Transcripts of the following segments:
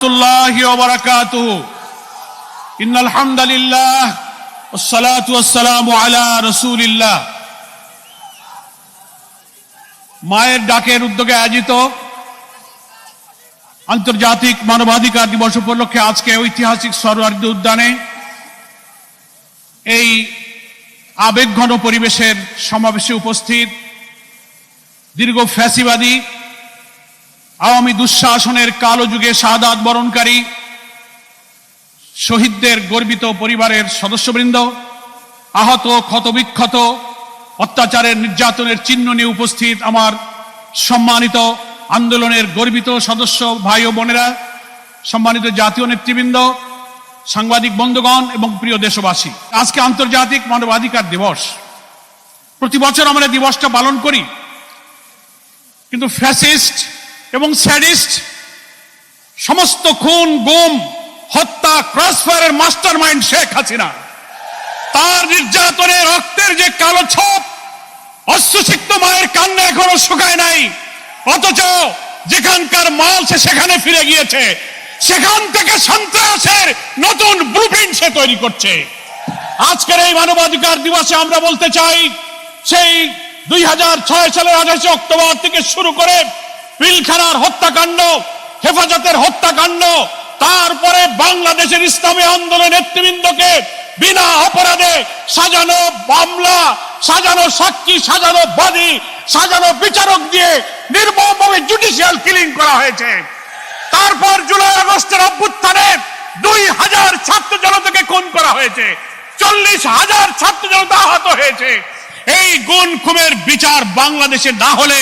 الله وبركاته إن الحمد لله والصلاة والسلام على رسول الله মায়ের ডাকের উদ্যোগে আয়োজিত আন্তর্জাতিক মানবাধিকার দিবস উপলক্ষে আজকে ঐতিহাসিক সরোয়ার্দী উদ্যানে এই আবেগঘন পরিবেশের সমাবেশে উপস্থিত দীর্ঘ ফ্যাসিবাদী আওয়ামী দুঃশাসনের কালো যুগে শাহাদাত বরণকারী, শহীদদের গর্বিত পরিবারের সদস্যবৃন্দ, আহত, ক্ষতবিক্ষত, অত্যাচারের নির্যাতনের চিহ্ন নিয়ে উপস্থিত আমার সম্মানিত আন্দোলনের গর্বিত সদস্য ভাই ও বোনেরা, সম্মানিত জাতীয় নেতৃবৃন্দ, সাংবাদিক বন্ধুগণ এবং প্রিয় দেশবাসী। আজকে আন্তর্জাতিক মানবাধিকার দিবস। প্রতি বছর আমরা দিবসটা পালন করি। কিন্তু ফ্যাসিস্ট এবং স্যাডিস্ট, সমস্ত খুন, গুম, হত্যা, ক্রসফায়ারের মাস্টার মাইন্ড শেখ হাসিনা। তার নির্যাতনে রক্তের যে কালো ছোপ অশ্বসিক্ত মায়ের কান্না এখনও শুকায় নাই। অথচ যেখানকার মাল সে সেখানে ফিরে গিয়েছে। সেখান থেকে সন্ত্রাসের নতুন ব্লুপ্রিন্ট সে তৈরি করছে। আজকের এই মানবাধিকার দিবসে আমরা বলতে চাই, সেই দুই হাজার ছয় সালের আঠাশে অক্টোবর থেকে শুরু করে পিলখানার হত্যাকাণ্ড, হেফাজতের হত্যাকাণ্ড, তারপরে বাংলাদেশের ইসলামী আন্দোলন নেতৃবৃন্দকে বিনা অপরাধে সাজানো মামলা, সাজানো সাক্ষী, সাজানো বাদী, সাজানো বিচারক দিয়ে নির্মমভাবে জুডিশিয়াল কিলিং করা হয়েছে। তারপর জুলাই আগস্টের অভ্যুত্থানে দুই হাজার ছাত্র জনতাকে খুন করা হয়েছে। চল্লিশ হাজার ছাত্র জনতা আহত হয়েছে। এই গুণ খুমের বিচার বাংলাদেশে না হলে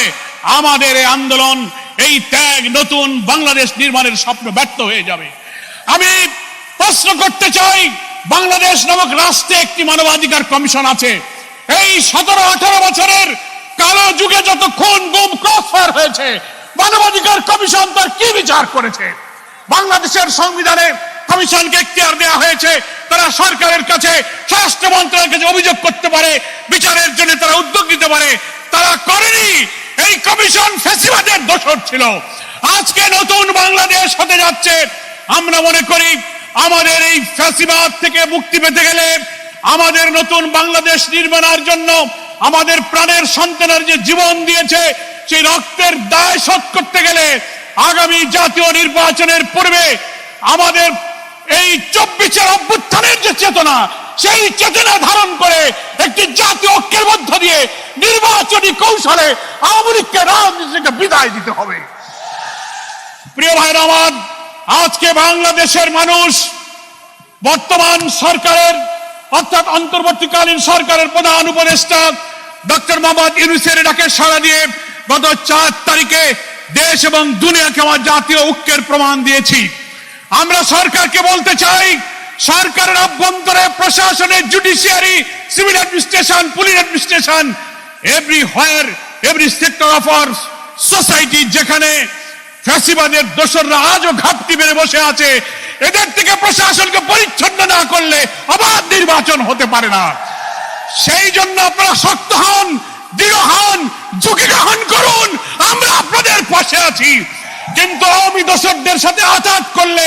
আমাদের এই আন্দোলন, এই ত্যাগ নতুন বাংলাদেশ নির্মাণের স্বপ্ন ব্যর্থ হয়ে যাবে। আমি প্রশ্ন করতে চাই, বাংলাদেশ নামক রাষ্ট্রে একটি মানবাধিকার কমিশন আছে। এই সতেরো আঠারো বছরের কালো যুগে যত খুন, গুম, ক্রসফায়ার হয়েছে, মানবাধিকার কমিশন তার কি বিচার করেছে? বাংলাদেশের সংবিধানে কমিশনকে এখতিয়ার দেওয়া হয়েছে, তারা সরকারের কাছে স্বরাষ্ট্র মন্ত্রণালয়ের কাছে অভিযোগ করতে পারে, বিচারের জন্য তারা উদ্যোগ নিতে পারে। তারা করেনি। এই কমিশন ফেসিবাদের দোষর ছিল। আজকে নতুন বাংলাদেশ হতে যাচ্ছে। আমরা মনে করি, আমাদের এই ফ্যাসিবাদ থেকে মুক্তি পেতে গেলে আমাদের নতুন বাংলাদেশ নির্মাণের জন্য আমাদের প্রাণের সন্তানের যে জীবন দিয়েছে, সেই রক্তের দায় শোধ করতে গেলে আগামী জাতীয় নির্বাচনের পূর্বে আমাদের এই চব্বিশের অভ্যুত্থানের যে চেতনা সেই চেতনা ধারণ করে একটি জাতীয় ঐক্যের মধ্য দিয়ে নির্বাচনী কৌশলে আওয়ামী লীগকে রাজনীতিকে বিদায় দিতে হবে। প্রিয় ভাই আমার, আজকে বাংলাদেশের মানুষ বর্তমান সরকারের, অর্থাৎ অন্তর্বর্তীকালীন সরকারের প্রধান উপদেষ্টা ডক্টর মোহাম্মদ ইউনুসের ডাকে সাড়া দিয়ে গত চার তারিখে দেশ এবং দুনিয়াকে আমার জাতীয় ঐক্যের প্রমাণ দিয়েছি। আমরা সরকারকে বলতে চাই সরকারের অভ্যন্তরে প্রশাসনের judiciary civil administration police administration everywhere every sector of our society যেখানে ফ্যাসিবাদের দোসররা আজও ঘাপটি মেরে বসে আছে, এদের থেকে প্রশাসনকে পরিচ্ছন্ন না করলে অবাধ নির্বাচন হতে পারে না। সেই জন্য আপনারা শক্ত হন, দৃঢ় হন, ঝুঁকি গ্রহণ করুন, আমরা আপনাদের পাশে আছি। কিন্তু আওয়ামী দোষকদের সাথে আঘাত করলে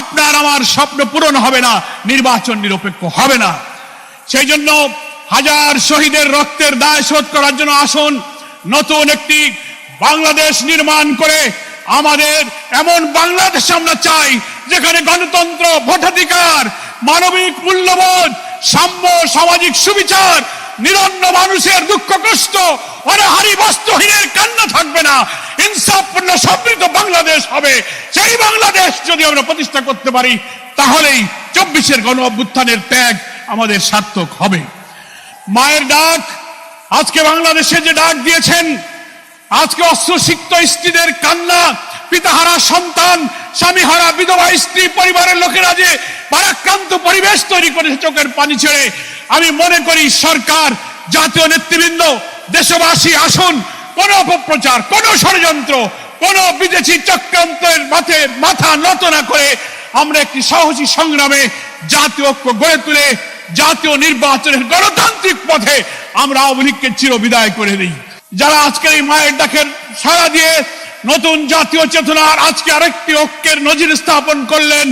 আপনার আমার স্বপ্ন পূরণ হবে না, নির্বাচন নিরপেক্ষ হবে না। সেই জন্য হাজার শহীদের রক্তের দায় শোধ করার জন্য আসুন, নতুন একটি বাংলাদেশ নির্মাণ করে আমাদের এমন বাংলাদেশ আমরা চাই, যেখানে গণতন্ত্র, ভোটাধিকার, মানবিক মূল্যবোধ, সাম্য সামাজিক সুবিচার নিরন্ন মানুষের দুঃখ কষ্ট অনাহারি, বস্ত্রহীনের কান্না থাকবে না। ইনসাফপূর্ণ সমৃদ্ধ বাংলাদেশ হবে। সেই বাংলাদেশ যদি আমরা প্রতিষ্ঠা করতে পারি, তাহলেই চব্বিশের গণ অভ্যুত্থানের ত্যাগ আমাদের সার্থক হবে। মায়ের ডাক, আজকে বাংলাদেশে যে ডাক দিয়েছেন, আজকে অস্ত্রসিক্ত স্ত্রীদের কান্না পিতাহারা সন্তান, স্বামীহারা বিধবা, স্ত্রী, পরিবারের লোকেরা যে পারাক্রান্ত পরিবেশ তৈরি করেছে চোখের পানি ছেড়ে, আমি মনে করি সরকার, জাতীয় নেতৃবৃন্দ, দেশবাসী আসুন, কোন অপপ্রচার, কোন ষড়যন্ত্র, কোন বিদেশি চক্রান্তের মাথে নত না করে আমরা একটি সাহসী সংগ্রামে জাতীয় ঐক্য গড়ে তুলে জাতীয় নির্বাচনের গণতান্ত্রিক পথে আমরা আওয়ামী লীগকে চির বিদায় করে দিই যারা আজকের এই মায়ের ডাকের সাড়া দিয়ে নতুন জাতীয় চেতনার আজকে আরেকটি ঐক্যের নজির স্থাপন করলেন।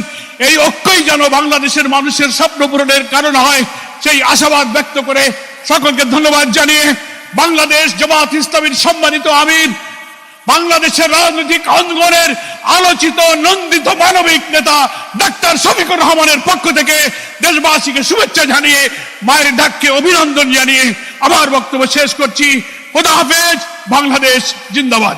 এই ঐক্যই যেন বাংলাদেশের মানুষের স্বপ্ন পূরণের কারণ হয়, সেই আশাবাদ ব্যক্ত করে সকলকে ধন্যবাদ জানিয়ে বাংলাদেশ জামাত ইসলামীর সম্মানিত আমির, বাংলাদেশের রাজনৈতিক অঙ্গনের আলোচিত, নন্দিত মানবিক নেতা ডাক্তার শফিকুর রহমানের পক্ষ থেকে দেশবাসীকে শুভেচ্ছা জানিয়ে, মায়ের ডাককে অভিনন্দন জানিয়ে আমার বক্তব্য শেষ করছি। খোদা হাফেজ, বাংলাদেশ জিন্দাবাদ।